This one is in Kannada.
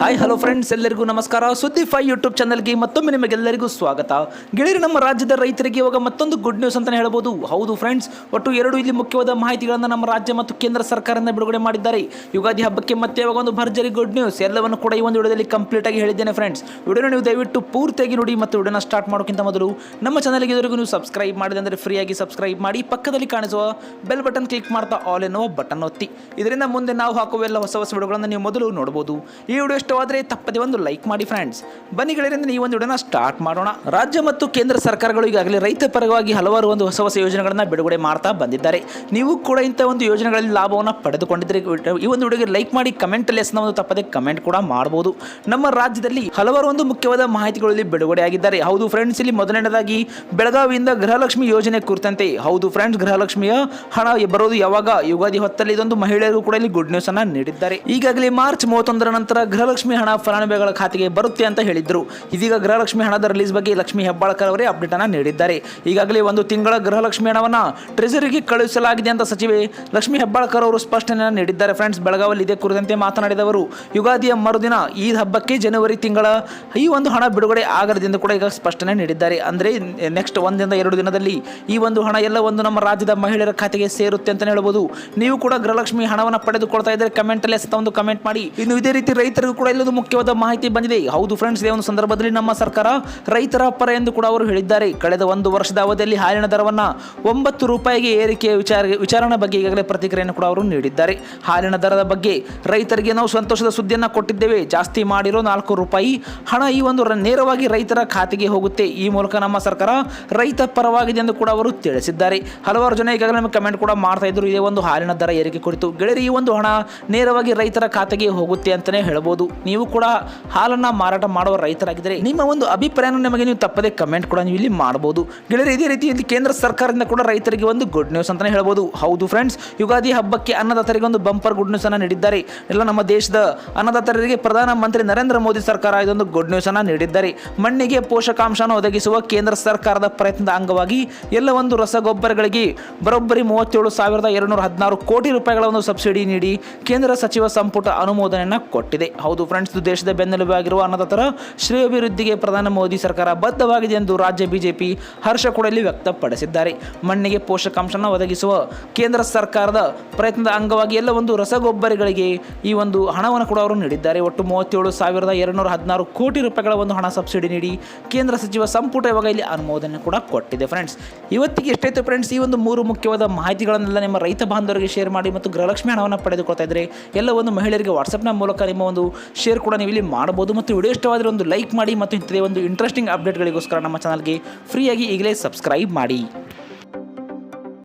ಹಾಯ್ ಹಲೋ ಫ್ರೆಂಡ್ಸ್ ಎಲ್ಲರಿಗೂ ನಮಸ್ಕಾರ. ಸುದ್ದಿ ಫೈ ಯೂಟ್ಯೂಬ್ ಚಾನಲ್ಗೆ ಮತ್ತೊಮ್ಮೆ ನಿಮಗೆಲ್ಲರಿಗೂ ಸ್ವಾಗತ. ಗೆಳೆಯರು, ನಮ್ಮ ರಾಜ್ಯದ ರೈತರಿಗೆ ಇವಾಗ ಮತ್ತೊಂದು ಗುಡ್ ನ್ಯೂಸ್ ಅಂತಲೇ ಹೇಳ್ಬೋದು. ಹೌದು ಫ್ರೆಂಡ್ಸ್ ಒಟ್ಟು ಎರಡು ಇಲ್ಲಿ ಮುಖ್ಯವಾದ ಮಾಹಿತಿಗಳನ್ನು ನಮ್ಮ ರಾಜ್ಯ ಮತ್ತು ಕೇಂದ್ರ ಸರ್ಕಾರದಿಂದ ಬಿಡುಗಡೆ ಮಾಡಿದ್ದಾರೆ. ಯುಗಾದಿ ಹಬ್ಬಕ್ಕೆ ಮತ್ತೆ ಇವಾಗ ಒಂದು ಭರ್ಜರಿ ಗುಡ್ ನ್ಯೂಸ್ ಎಲ್ಲವನ್ನು ಕೂಡ ಈ ಒಂದು ವಿಡಿಯೋದಲ್ಲಿ ಕಂಪ್ಲೀಟ್ ಆಗಿ ಹೇಳಿದ್ದೇನೆ ಫ್ರೆಂಡ್ಸ್ ವಿಡಿಯೋನ ನೀವು ದಯವಿಟ್ಟು ಪೂರ್ತಿಯಾಗಿ ನೋಡಿ ಮತ್ತು ವಿಡಿಯೋನ ಸ್ಟಾರ್ಟ್ ಮಾಡೋಕ್ಕಿಂತ ಮೊದಲು ನಮ್ಮ ಚಾನಲ್ಗೆ ಇದುವರೆಗೂ ನೀವು ಸಬ್ಸ್ಕ್ರೈಬ್ ಮಾಡಿದೆ ಅಂದರೆ ಫ್ರೀಯಾಗಿ ಸಬ್ಸ್ಕ್ರೈಬ್ ಮಾಡಿ, ಪಕ್ಕದಲ್ಲಿ ಕಾಣಿಸುವ ಬೆಲ್ ಬಟನ್ ಕ್ಲಿಕ್ ಮಾಡ್ತಾ ಆಲ್ ಎನ್ನುವ ಬಟನ್ ಒತ್ತಿ. ಇದರಿಂದ ಮುಂದೆ ನಾವು ಹಾಕುವ ಎಲ್ಲ ಹೊಸ ಹೊಸ ವಿಡಿಯೋಗಳನ್ನು ನೀವು ಮೊದಲು ನೋಡಬಹುದು ಈ ವಿಡಿಯೋ ಇಷ್ಟವಾದರೆ ತಪ್ಪದೆ ಒಂದು ಲೈಕ್ ಮಾಡಿ ಫ್ರೆಂಡ್ಸ್ ಬನ್ನಿ ಗೆಳೆಯರಿಂದ ಈ ಒಂದು ವಿಡಿಯೋನ ಸ್ಟಾರ್ಟ್ ಮಾಡೋಣ. ರಾಜ್ಯ ಮತ್ತು ಕೇಂದ್ರ ಸರ್ಕಾರಗಳು ಈಗಾಗಲೇ ರೈತ ಪರವಾಗಿ ಹಲವಾರು ಒಂದು ಹೊಸ ಹೊಸ ಯೋಜನೆಗಳನ್ನು ಬಿಡುಗಡೆ ಮಾಡ್ತಾ ಬಂದಿದ್ದಾರೆ. ನೀವು ಕೂಡ ಇಂಥ ಒಂದು ಯೋಜನೆಗಳಲ್ಲಿ ಲಾಭವನ್ನು ಪಡೆದುಕೊಂಡಿದ್ದರೆ. ಈ ಒಂದು ವಿಡಿಯೋಗೆ ಲೈಕ್ ಮಾಡಿ ಕಮೆಂಟ್ ಲೆಸ್ನ ಒಂದು ತಪ್ಪದೆ ಕಮೆಂಟ್ ಕೂಡ ಮಾಡಬಹುದು ನಮ್ಮ ರಾಜ್ಯದಲ್ಲಿ ಹಲವಾರು ಒಂದು ಮುಖ್ಯವಾದ ಮಾಹಿತಿಗಳಲ್ಲಿ ಬಿಡುಗಡೆ ಆಗಿದ್ದಾರೆ ಹೌದು ಫ್ರೆಂಡ್ಸ್ ಇಲ್ಲಿ ಮೊದಲನೇದಾಗಿ ಬೆಳಗಾವಿಯಿಂದ ಗೃಹಲಕ್ಷ್ಮಿ ಯೋಜನೆ ಕುರಿತಂತೆ. ಹೌದು ಫ್ರೆಂಡ್ಸ್ ಗೃಹಲಕ್ಷ್ಮಿಯ ಹಣ ಬರೋದು ಯಾವಾಗ? ಯುಗಾದಿ ಹೊತ್ತಲ್ಲಿ ಇದೊಂದು ಮಹಿಳೆಯರು ಕೂಡ ಇಲ್ಲಿ ಗುಡ್ ನ್ಯೂಸ್ ಅನ್ನ ನೀಡಿದ್ದಾರೆ. ಈಗಾಗಲೇ ಮಾರ್ಚ್ ಮೂವತ್ತೊಂದರ ನಂತರ ಗೃಹಲಕ್ಷ್ಮಿ ಹಣ ಫಲಾನುಭವಿಗಳ ಖಾತೆಗೆ ಬರುತ್ತೆ ಅಂತ ಹೇಳಿದ್ರು. ಇದೀಗ ಗೃಹಲಕ್ಷ್ಮಿ ಹಣದ ರಿಲೀಸ್ ಬಗ್ಗೆ ಲಕ್ಷ್ಮಿ ಹೆಬ್ಬಾಳ್ಕರ್ ಅವರೇ ಅಪ್ಡೇಟ್ ಅನ್ನ ನೀಡಿದ್ದಾರೆ. ಈಗಾಗಲೇ ಒಂದು ತಿಂಗಳ ಗೃಹಲಕ್ಷ್ಮಿ ಹಣವನ್ನ ಟ್ರೆಜರಿಗೆ ಕಳುಹಿಸಲಾಗಿದೆ ಅಂತ ಸಚಿವೆ ಲಕ್ಷ್ಮಿ ಹೆಬ್ಬಾಳ್ಕರ್ ಅವರು ಸ್ಪಷ್ಟನೆಯನ್ನು ನೀಡಿದ್ದಾರೆ. ಫ್ರೆಂಡ್ಸ್ ಬೆಳಗಾವಲ್ಲಿ ಇದೇ ಕುರಿತಂತೆ ಮಾತನಾಡಿದವರು ಯುಗಾದಿಯ ಮರುದಿನ ಈ ಹಬ್ಬಕ್ಕೆ ಜನವರಿ ತಿಂಗಳ ಈ ಒಂದು ಹಣ ಬಿಡುಗಡೆ ಆಗದಿಂದ ಕೂಡ ಈಗ ಸ್ಪಷ್ಟನೆ ನೀಡಿದ್ದಾರೆ. ಅಂದರೆ ನೆಕ್ಸ್ಟ್ ಒಂದಿಂದ ಎರಡು ದಿನದಲ್ಲಿ ಈ ಒಂದು ಹಣ ಎಲ್ಲ ಒಂದು ನಮ್ಮ ರಾಜ್ಯದ ಮಹಿಳೆಯರ ಖಾತೆಗೆ ಸೇರುತ್ತೆ ಅಂತ ಹೇಳ್ಬೋದು. ನೀವು ಕೂಡ ಗೃಹಲಕ್ಷ್ಮಿ ಹಣವನ್ನು ಪಡೆದುಕೊಳ್ತಾ ಇದ್ದರೆ ಕಮೆಂಟ್ ಅಲ್ಲಿ ಸತ ಒಂದು ಕಮೆಂಟ್ ಮಾಡಿ. ಇನ್ನು ಇದೇ ರೀತಿ ರೈತರಿಗೂ ಇಲ್ಲೊಂದು ಮುಖ್ಯವಾದ ಮಾಹಿತಿ ಬಂದಿದೆ. ಹೌದು ಫ್ರೆಂಡ್ಸ್ ಇದೇ ಒಂದು ಸಂದರ್ಭದಲ್ಲಿ ನಮ್ಮ ಸರ್ಕಾರ ರೈತರ ಪರ ಎಂದು ಕೂಡ ಅವರು ಹೇಳಿದ್ದಾರೆ. ಕಳೆದ ಒಂದು ವರ್ಷದ ಅವಧಿಯಲ್ಲಿ ಹಾಲಿನ ದರವನ್ನ ಒಂಬತ್ತು ರೂಪಾಯಿಗೆ ಏರಿಕೆಯ ವಿಚಾರ, ವಿಚಾರಣೆ ಬಗ್ಗೆ ಈಗಾಗಲೇ ಪ್ರತಿಕ್ರಿಯೆಯನ್ನು ಕೂಡ ಅವರು ನೀಡಿದ್ದಾರೆ. ಹಾಲಿನ ದರದ ಬಗ್ಗೆ ರೈತರಿಗೆ ನಾವು ಸಂತೋಷದ ಸುದ್ದಿಯನ್ನು ಕೊಟ್ಟಿದ್ದೇವೆ. ಜಾಸ್ತಿ ಮಾಡಿರೋ ನಾಲ್ಕು ರೂಪಾಯಿ ಹಣ ಈ ಒಂದು ನೇರವಾಗಿ ರೈತರ ಖಾತೆಗೆ ಹೋಗುತ್ತೆ. ಈ ಮೂಲಕ ನಮ್ಮ ಸರ್ಕಾರ ರೈತ ಪರವಾಗಿದೆ ಎಂದು ಕೂಡ ಅವರು ತಿಳಿಸಿದ್ದಾರೆ. ಹಲವಾರು ಜನ ಈಗಾಗಲೇ ನಮಗೆ ಕಮೆಂಟ್ ಕೂಡ ಮಾಡ್ತಾ ಇದ್ರು. ಇದೇ ಒಂದು ಹಾಲಿನ ದರ ಏರಿಕೆ ಕುರಿತು. ಗೆಳೆಯರು, ಈ ಒಂದು ಹಣ ನೇರವಾಗಿ ರೈತರ ಖಾತೆಗೆ ಹೋಗುತ್ತೆ ಅಂತಲೇ ಹೇಳ್ಬೋದು. ನೀವು ಕೂಡ ಹಾಲನ್ನು ಮಾರಾಟ ಮಾಡುವ ರೈತರಾಗಿದ್ದರೆ ನಿಮ್ಮ ಒಂದು ಅಭಿಪ್ರಾಯನ ನಿಮಗೆ ನೀವು ತಪ್ಪದೆ ಕಮೆಂಟ್ ಕೂಡ ನೀವು ಇಲ್ಲಿ ಮಾಡಬಹುದು ಗೆಳೆಯರು, ಇದೇ ರೀತಿಯಲ್ಲಿ ಕೇಂದ್ರ ಸರ್ಕಾರದಿಂದ ಕೂಡ ರೈತರಿಗೆ ಒಂದು ಗುಡ್ ನ್ಯೂಸ್ ಅಂತಲೇ ಹೇಳ್ಬೋದು. ಹೌದು ಫ್ರೆಂಡ್ಸ್ ಯುಗಾದಿ ಹಬ್ಬಕ್ಕೆ ಅನ್ನದಾತರಿಗೆ ಒಂದು ಬಂಪರ್ ಗುಡ್ ನ್ಯೂಸ್ ಅನ್ನು ನೀಡಿದ್ದಾರೆ. ಎಲ್ಲ ನಮ್ಮ ದೇಶದ ಅನ್ನದಾತರಿಗೆ ಪ್ರಧಾನಮಂತ್ರಿ ನರೇಂದ್ರ ಮೋದಿ ಸರ್ಕಾರ ಇದೊಂದು ಗುಡ್ ನ್ಯೂಸ್ ಅನ್ನು ನೀಡಿದ್ದಾರೆ. ಮಣ್ಣಿಗೆ ಪೋಷಕಾಂಶನ ಒದಗಿಸುವ ಕೇಂದ್ರ ಸರ್ಕಾರದ ಪ್ರಯತ್ನದ ಅಂಗವಾಗಿ ಎಲ್ಲ ಒಂದು ರಸಗೊಬ್ಬರಗಳಿಗೆ ಬರೋಬ್ಬರಿ ಮೂವತ್ತೇಳು ಸಾವಿರದ ಎರಡುನೂರ ಹದಿನಾರು ಕೋಟಿ ರೂಪಾಯಿಗಳ ಒಂದು ಸಬ್ಸಿಡಿ ನೀಡಿ ಕೇಂದ್ರ ಸಚಿವ ಸಂಪುಟ ಅನುಮೋದನೆಯನ್ನು ಕೊಟ್ಟಿದೆ. ಹೌದು ಫ್ರೆಂಡ್ಸ್ ದೇಶದ ಬೆನ್ನೆಲುಬಾಗಿರುವ ಅನ್ನದಾತರ ಶ್ರೇಯೋಭಿವೃದ್ಧಿಗೆ ಪ್ರಧಾನ ಮೋದಿ ಸರ್ಕಾರ ಬದ್ಧವಾಗಿದೆ ಎಂದು ರಾಜ್ಯ ಬಿಜೆಪಿ ಹರ್ಷ ಕೂಡ ವ್ಯಕ್ತಪಡಿಸಿದ್ದಾರೆ. ಮಣ್ಣಿಗೆ ಪೋಷಕಾಂಶನ ಒದಗಿಸುವ ಕೇಂದ್ರ ಸರ್ಕಾರದ ಪ್ರಯತ್ನದ ಅಂಗವಾಗಿ ಎಲ್ಲ ಒಂದು ರಸಗೊಬ್ಬರಗಳಿಗೆ ಈ ಒಂದು ಹಣವನ್ನು ಕೂಡ ಅವರು ನೀಡಿದ್ದಾರೆ. ಒಟ್ಟು ಮೂವತ್ತೇಳು ಸಾವಿರದ ಎರಡುನೂರ ಹದಿನಾರು ಕೋಟಿ ರೂಪಾಯಿಗಳ ಒಂದು ಹಣ ಸಬ್ಸಿಡಿ ನೀಡಿ ಕೇಂದ್ರ ಸಚಿವ ಸಂಪುಟ ಇವಾಗ ಇಲ್ಲಿ ಅನುಮೋದನೆ ಕೂಡ ಕೊಟ್ಟಿದೆ. ಫ್ರೆಂಡ್ಸ್ ಇವತ್ತಿಗೆ ಎಷ್ಟಾಯಿತು ಫ್ರೆಂಡ್ಸ್ ಈ ಒಂದು ಮೂರು ಮುಖ್ಯವಾದ ಮಾಹಿತಿಗಳನ್ನೆಲ್ಲ ನಿಮ್ಮ ರೈತ ಬಾಂಧವರಿಗೆ ಶೇರ್ ಮಾಡಿ ಮತ್ತು ಗೃಹಲಕ್ಷ್ಮಿ ಹಣವನ್ನು ಪಡೆದುಕೊಳ್ತಾ ಇದ್ದರೆ ಎಲ್ಲ ಒಂದು ಮಹಿಳೆಯರಿಗೆ ವಾಟ್ಸಪ್ನ ಮೂಲಕ ನಿಮ್ಮ ಒಂದು ಶೇರ್ ಕೂಡ ನೀವು ಇಲ್ಲಿ ಮಾಡ್ಬೋದು ಮತ್ತು ವಿಡಿಯೋ ಇಷ್ಟವಾದರೆ ಒಂದು ಲೈಕ್ ಮಾಡಿ ಮತ್ತು ಇಂಥದೇ ಒಂದು ಇಂಟ್ರೆಸ್ಟಿಂಗ್ ಅಪ್ಡೇಟ್ಗಳಿಗೋಸ್ಕರ ನಮ್ಮ ಚಾನಲ್ಗೆ ಫ್ರೀಯಾಗಿ ಈಗಲೇ ಸಬ್ಸ್ಕ್ರೈಬ್ ಮಾಡಿ.